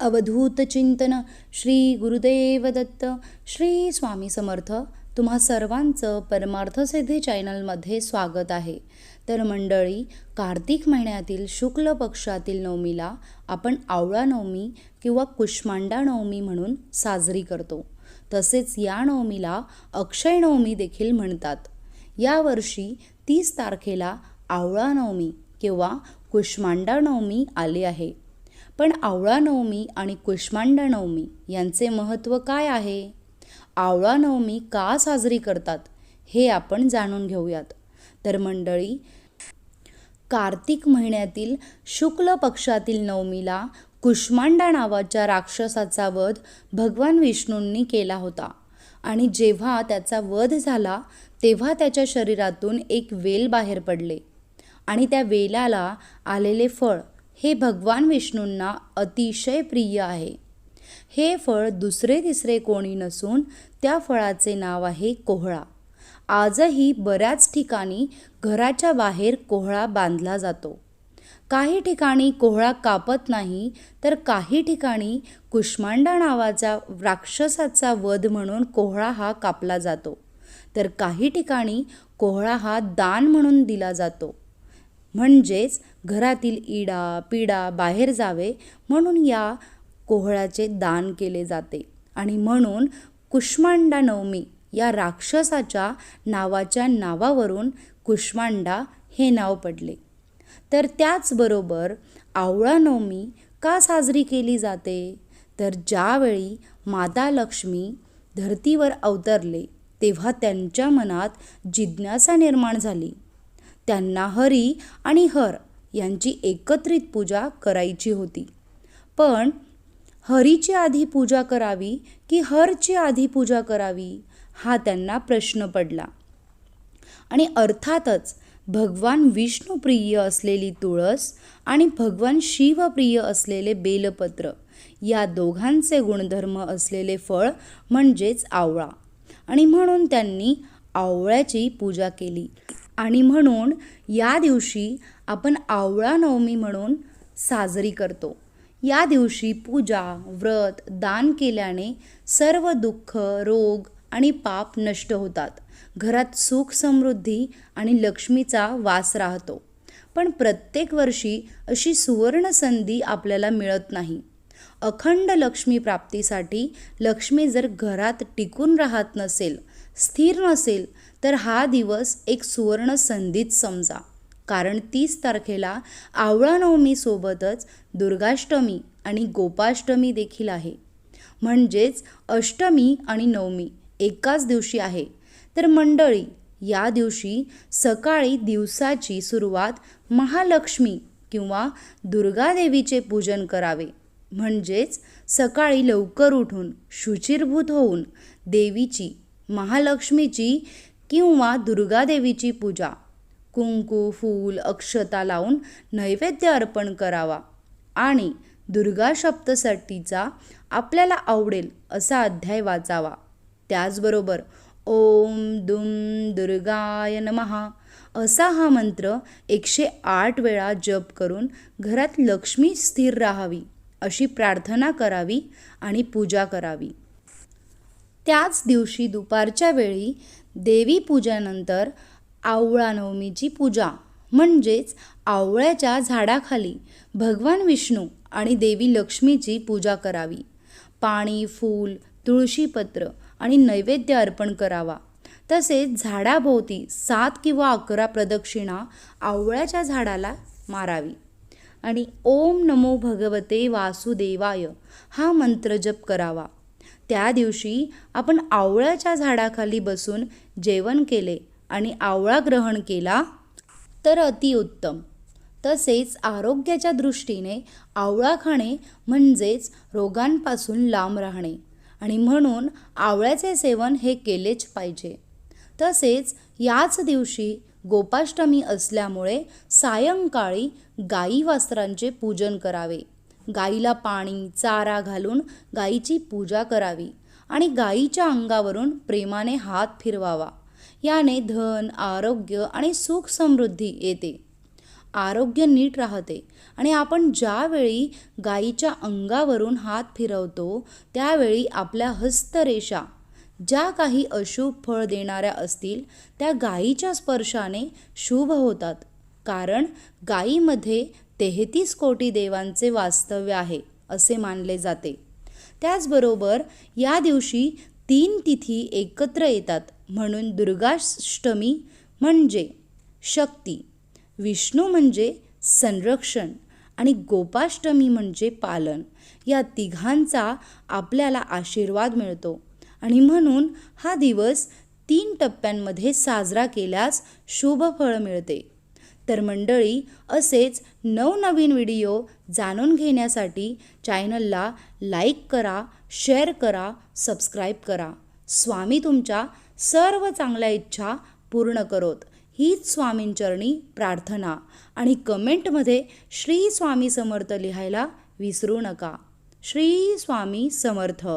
अवधूत चिंतन श्री गुरुदेव दत्त श्री स्वामी समर्थ तुम्हा सर्वांचं परमार्थसिद्धी चॅनलमध्ये स्वागत आहे. तर मंडळी कार्तिक महिन्यातील शुक्ल पक्षातील नवमीला आपण आवळा नवमी किंवा कुष्मांडा नवमी म्हणून साजरी करतो. तसेच या नवमीला अक्षय नवमी देखील म्हणतात. यावर्षी तीस तारखेला आवळा नवमी किंवा कुष्मांडा नवमी आली आहे. पण आवळा नवमी आणि कुष्मांडा नवमी यांचे महत्त्व काय आहे? आवळा नवमी का साजरी करतात? हे आपण जाणून घेऊयात. तर मंडळी कार्तिक महिन्यातील शुक्ल पक्षातील नवमीला कुष्मांडा नावाच्या राक्षसाचा वध भगवान विष्णूंनी केला होता. आणि जेव्हा त्याचा वध झाला तेव्हा त्याच्या शरीरातून एक वेल बाहेर पडले. आणि त्या वेलाला आलेले फळ हे भगवान विष्णूंना अतिशय प्रिय आहे. हे फळ दुसरे तिसरे कोणी नसून त्या फळाचे नाव आहे कोहळा. आजही बऱ्याच ठिकाणी घराच्या बाहेर कोहळा बांधला जातो. काही ठिकाणी कोहळा कापत नाही तर काही ठिकाणी कुष्मांडा नावाचा राक्षसाचा वध म्हणून कोहळा हा कापला जातो. तर काही ठिकाणी कोहळा हा दान म्हणून दिला जातो. म्हणजेच घरातील इडा पिडा बाहेर जावे म्हणून या कोहळाचे दान केले जाते. आणि म्हणून कुष्मांडा नवमी या राक्षसाच्या नावाच्या नावावरून कुष्मांडा हे नाव पडले. तर त्याचबरोबर आवळा नवमी का साजरी केली जाते? तर ज्यावेळी माता लक्ष्मी धर्तीवर अवतरले तेव्हा त्यांच्या मनात जिज्ञासा निर्माण झाली. त्यांना हरी आणि हर यांची एकत्रित पूजा करायची होती. पण हरीची आधी पूजा करावी की हरची आधी पूजा करावी हा त्यांना प्रश्न पडला. आणि अर्थातच भगवान विष्णुप्रिय असलेली तुळस आणि भगवान शिवप्रिय असलेले बेलपत्र या दोघांचे गुणधर्म असलेले फळ म्हणजेच आवळा. आणि म्हणून त्यांनी आवळ्याची पूजा केली. आणि म्हणून या दिवशी आपण आवळा नवमी म्हणून साजरी करतो. या दिवशी पूजा व्रत दान केल्याने सर्व दुःख रोग आणि पाप नष्ट होतात. घरात सुख समृद्धी आणि लक्ष्मीचा वास राहतो. पण प्रत्येक वर्षी अशी सुवर्ण संधी आपल्याला मिळत नाही. अखंड लक्ष्मी प्राप्तीसाठी लक्ष्मी जर घरात टिकून राहत नसेल स्थिर नसेल तर हा दिवस एक सुवर्ण संधीच समजा. कारण तीस तारखेला आवळा नवमीसोबतच दुर्गाष्टमी आणि गोपाष्टमी देखील आहे. म्हणजेच अष्टमी आणि नवमी एकाच दिवशी आहे. तर मंडळी या दिवशी सकाळी दिवसाची सुरुवात महालक्ष्मी किंवा दुर्गादेवीचे पूजन करावे. म्हणजेच सकाळी लवकर उठून शुचिरभूत होऊन देवीची महालक्ष्मीची किंवा दुर्गादेवीची पूजा. कुंकू फूल अक्षता लावून नैवेद्य अर्पण करावा. आणि दुर्गा सप्तशतीचा आपल्याला आवडेल असा अध्याय वाचावा. त्याचबरोबर ओम दुम दुर्गाय नमहा असा हा मंत्र एकशे आठ वेळा जप करून घरात लक्ष्मी स्थिर राहावी अशी प्रार्थना करावी आणि पूजा करावी. त्याच दिवशी दुपारच्या वेळी देवी पूजेनंतर आवळा नवमीची पूजा म्हणजेच आवळ्याच्या झाडाखाली भगवान विष्णू आणि देवी लक्ष्मीची पूजा करावी. पाणी फूल तुळशीपत्र आणि नैवेद्य अर्पण करावा. तसेच झाडाभोवती सात किंवा अकरा प्रदक्षिणा आवळ्याच्या झाडाला मारावी. आणि ओम नमो भगवते वासुदेवाय हा मंत्र जप करावा. त्या दिवशी आपण आवळ्याच्या झाडाखाली बसून जेवण केले आणि आवळा ग्रहण केला तर अतिउत्तम तसेच आरोग्याच्या दृष्टीने आवळा खाणे म्हणजेच रोगांपासून लांब राहणे आणि म्हणून आवळ्याचे सेवन हे केलेच पाहिजे. तसेच याच दिवशी गोपाष्टमी असल्यामुळे सायंकाळी गाई वस्त्रांचे पूजन करावे. गाईला पाणी चारा घालून गाईची पूजा करावी आणि गाईच्या अंगावरून प्रेमाने हात फिरवावा. याने धन आरोग्य आणि सुख समृद्धी येते. आरोग्य नीट राहते आणि आपण ज्यावेळी गाईच्या अंगावरून हात फिरवतो त्यावेळी आपल्या हस्तरेषा ज्या काही अशुभ फळ देणाऱ्या असतील त्या गाईच्या स्पर्शाने शुभ होतात. कारण गाईमध्ये तेहतीस कोटी देवांचे वास्तव्य आहे असे मानले जाते. त्याचबरोबर या दिवशी तीन तिथी एकत्र येतात म्हणून दुर्गाष्टमी म्हणजे शक्ती विष्णू म्हणजे संरक्षण आणि गोपाष्टमी म्हणजे पालन. या तिघांचा आपल्याला आशीर्वाद मिळतो आणि म्हणून हा दिवस तीन टप्प्यांमध्ये साजरा केल्यास शुभ फळ मिळते. तर मंडळी असेच नवनवीन व्हिडिओ जाणून घेण्यासाठी चॅनलला लाईक करा शेअर करा सबस्क्राईब करा. स्वामी तुमच्या सर्व चांगल्या इच्छा पूर्ण करोत. हीच स्वामींचरणी प्रार्थना. आणि कमेंटमध्ये श्री स्वामी समर्थ लिहायला विसरू नका. श्री स्वामी समर्थ.